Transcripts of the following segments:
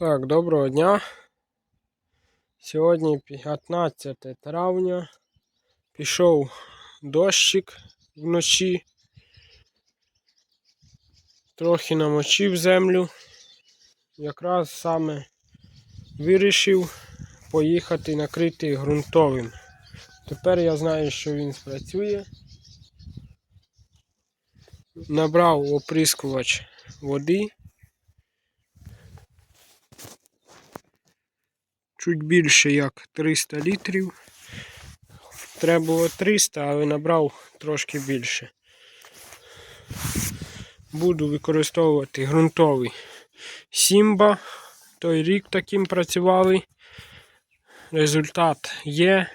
Так, доброго дня. Сьогодні 15 травня. Пішов дощик вночі. Трохи намочив землю. Якраз саме вирішив поїхати накрити ґрунтовим. Тепер я знаю, що він спрацює. Набрав оприскувач води. Чуть більше як 300 літрів. Треба було 300, але набрав трошки більше. Буду використовувати ґрунтовий Сімба. Той рік таким працювали. Результат є.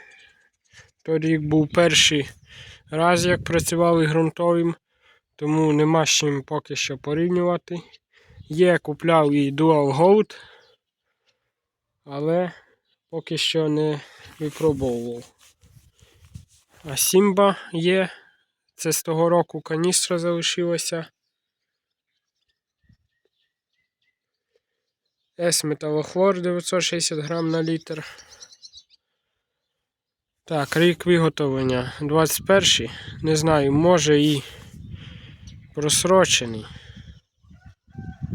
Той рік був перший раз, як працювали ґрунтовим, тому нема з чим поки що порівнювати. Є, купляв і Dual Gold але поки що не випробовував. А Сімба є. Це з того року каністра залишилася. С металохлор 960 грам на літр. Так, рік виготовлення 21 Не знаю, може і просрочений.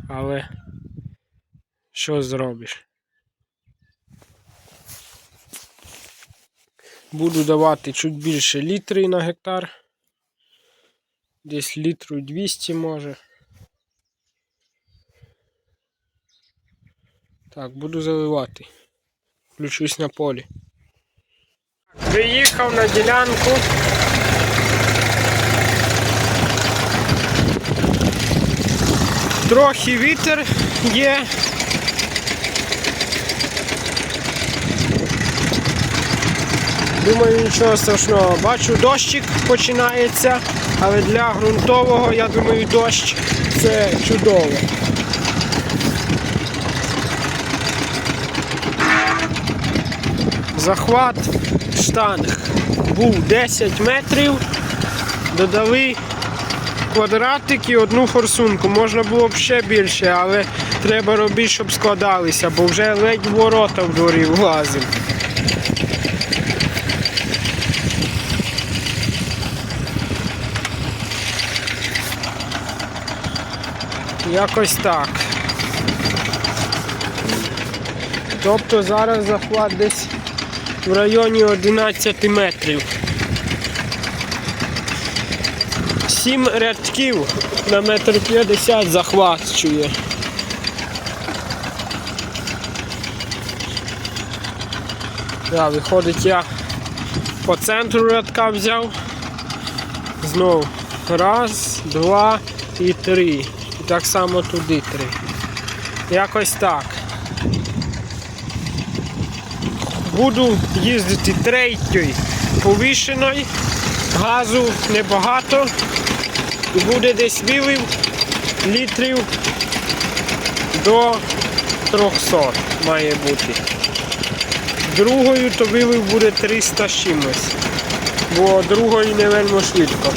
Але що зробиш? Буду давати чуть більше літри на гектар. Десь літру 200 може. Так, буду заливати. Включусь на полі. Приїхав на ділянку. Трохи вітер є. Думаю, нічого страшного. Бачу, дощик починається, але для ґрунтового, я думаю, дощ це чудово. Захват штанг був 10 метрів, додали квадратик і одну форсунку. Можна було б ще більше, але треба робити, щоб складалися, бо вже ледь ворота в дворі влазимо. Якось так. Тобто зараз захват десь в районі 11 метрів. Сім рядків на метр 50 захвачує. Да, виходить я по центру рядка взяв. Знову раз, два і три. Так само туди три. Якось так. Буду їздити третьою повішеною, газу небагато і буде десь вилив літрів до 300 має бути. Другою то вилив буде 300 з чимось, бо другої не вельми швидко.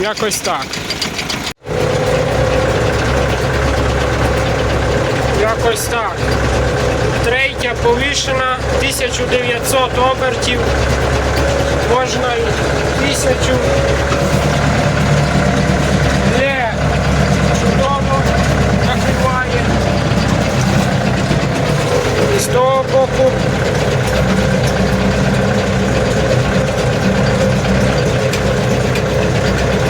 Якось так. Якось так. Третя повішена, 1900 обертів, можна і 1000. Де чудово накриває. З того боку.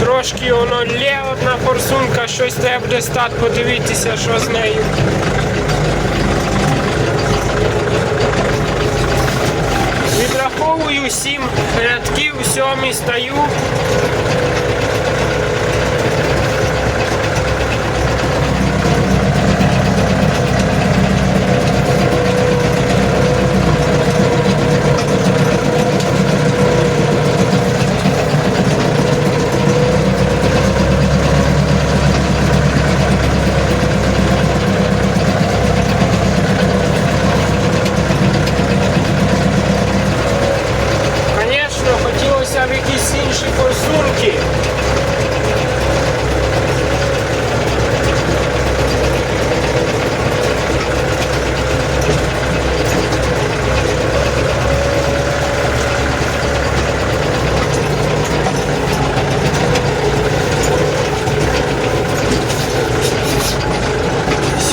Трошки воно лє одна форсунка, щось треба буде стати, подивитися, що з нею. Відраховую сім рядків, сьомий стаю.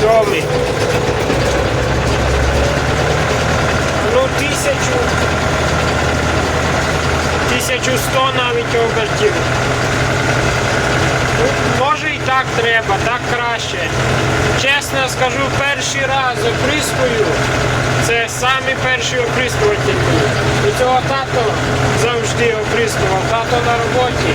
Сьомий. Ну, тисячу. 1100 навіть обертів. Ну, може і так треба, так краще. Чесно скажу, перший раз оприскую. Це самі перші оприскувателі. І цього тато завжди оприскував. Тато на роботі.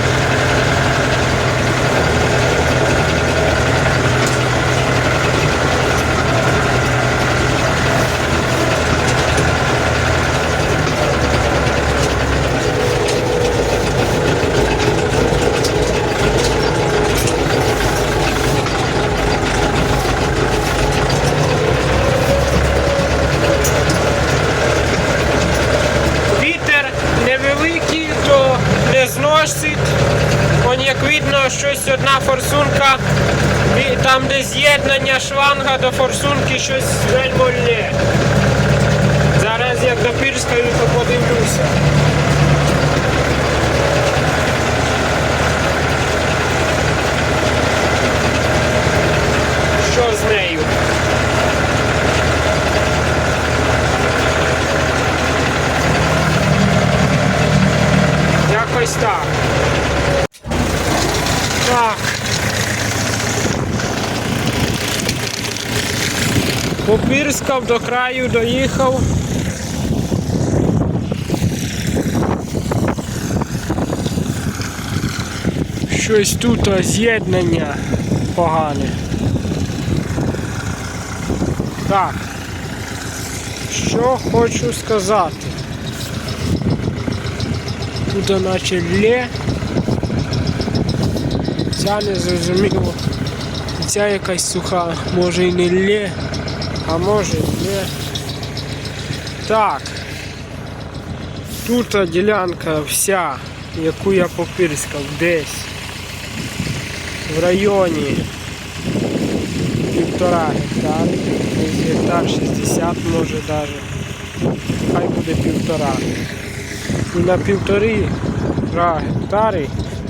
Вітер невеликий, то не зносить. Он як видно, щось одна форсунка, там де з'єднання шланга до форсунки щось вельми лє. Зараз як допірскаю, то подивлюся. Що з нею? Якось так. Так. Попірскав до краю, доїхав. Щось тут з'єднання погане. Так. Що хочу сказати. Тут наче лє. Ця не зрозуміло. Ця якась суха, може і не лє, а може і лє. Так. Тут ділянка вся, яку я попирскав десь. В районі півтора гектара. Десь гектар 60 може навіть. Хай буде півтора. І на півтори гектари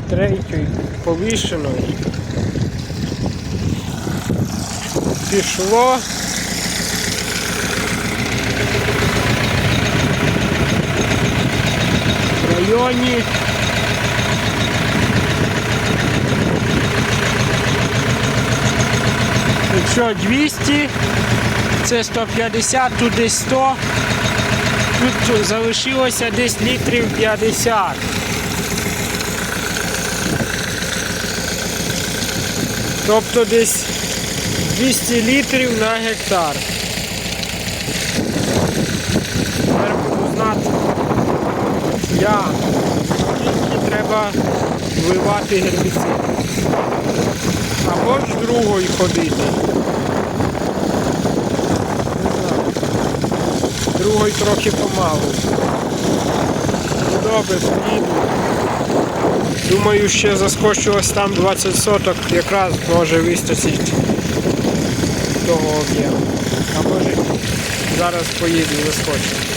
третьої повішеної пішло в районі Якщо 200, це 150, тут десь 100. Тут залишилося десь літрів 50. Тобто десь 200 літрів на гектар. Тепер буду знати, я скільки треба вливати гербіцид. Або ж другою ходити. Другою трохи помалу. Ну добре, поїду. Думаю, ще заскочилось там 20 соток, якраз може вистачить того об'єму. А може зараз поїду і заскочу.